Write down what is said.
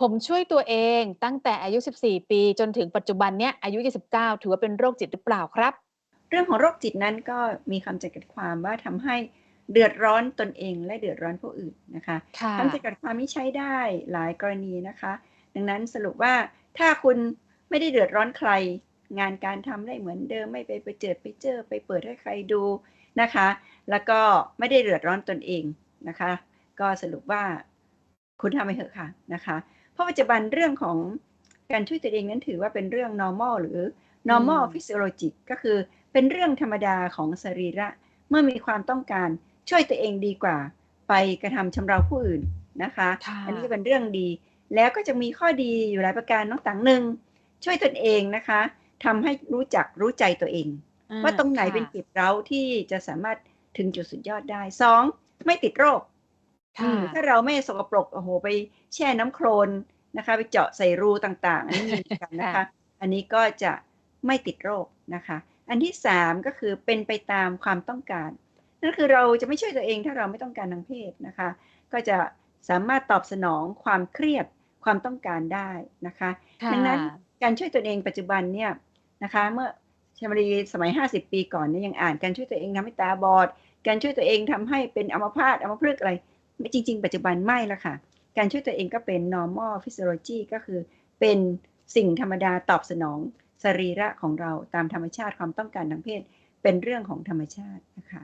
ผมช่วยตัวเองตั้งแต่อายุ 14 ปี จนถึงปัจจุบันเนี้ยอายุ 29 ถือว่าเป็นโรคจิตหรือเปล่าครับ เรื่องของโรคจิตนั้นก็มีคำจำกัดความว่าทำให้เดือดร้อนตนเองและเดือดร้อนผู้อื่นนะคะค่ะคำจำกัดความนี้ใช้ได้หลายกรณีนะคะ ดังนั้นสรุปว่าถ้าคุณไม่ได้เดือดร้อนใคร งานการทำได้เหมือนเดิมไม่ไปไปเจอไปเจอไปเปิดให้ใครดูนะคะ แล้วก็ไม่ได้เดือดร้อนตนเองนะคะ ก็สรุปว่า คุณทำไปเถอะค่ะนะคะ เพราะปัจจุบันเรื่องของการช่วยตัวเองนั้นถือว่าเป็นเรื่อง normal หรือ normal อืม physiologic ก็คือเป็นเรื่องธรรมดาของสรีระ เมื่อมีความต้องการช่วยตัวเองดีกว่า ไปกระทำชำเราผู้อื่นนะคะค่ะอันนี้ก็เป็นเรื่องดี แล้วก็จะมีข้อดีอยู่หลายประการน้องต่างหนึ่งช่วยตนเองนะคะทำให้รู้จักรู้ใจตัวเองอ่ว่าตรงไหนค่ะเป็นจุดเร้าที่จะสามารถถึงจุดสุดยอดได้สองไม่ติดโรค ค่ะอืมถ้าเราไม่สกปรกโอ้โห ไปแช่น้ำโคลนนะคะ ไปเจาะใส่รูต่างๆ อันนี้มีเหมือนกันนะคะ อันนี้ก็จะไม่ติดโรคนะคะ อันที่สามก็คือเป็นไปตามความต้องการ นั่นคือเราจะไม่ช่วยตัวเองถ้าเราไม่ต้องการทางเพศนะคะ ก็จะสามารถตอบสนองความเครียดความต้องการได้นะคะค่ะดังนั้นการช่วยตัวเองปัจจุบันเนี่ยนะคะ เมื่อชมรีสมัย 50 ปีก่อนเนี่ยยังอ่านการช่วยตัวเองทำให้ตาบอด การช่วยตัวเองทำให้เป็นอัมพาตอัมพฤกษ์อะไร จริง ๆ ปัจจุบันไม่ละค่ะ การช่วยตัวเองก็เป็น normal physiology ก็คือเป็นสิ่งธรรมดาตอบสนองสรีระของเราตามธรรมชาติความต้องการทางเพศ เป็นเรื่องของธรรมชาตินะคะ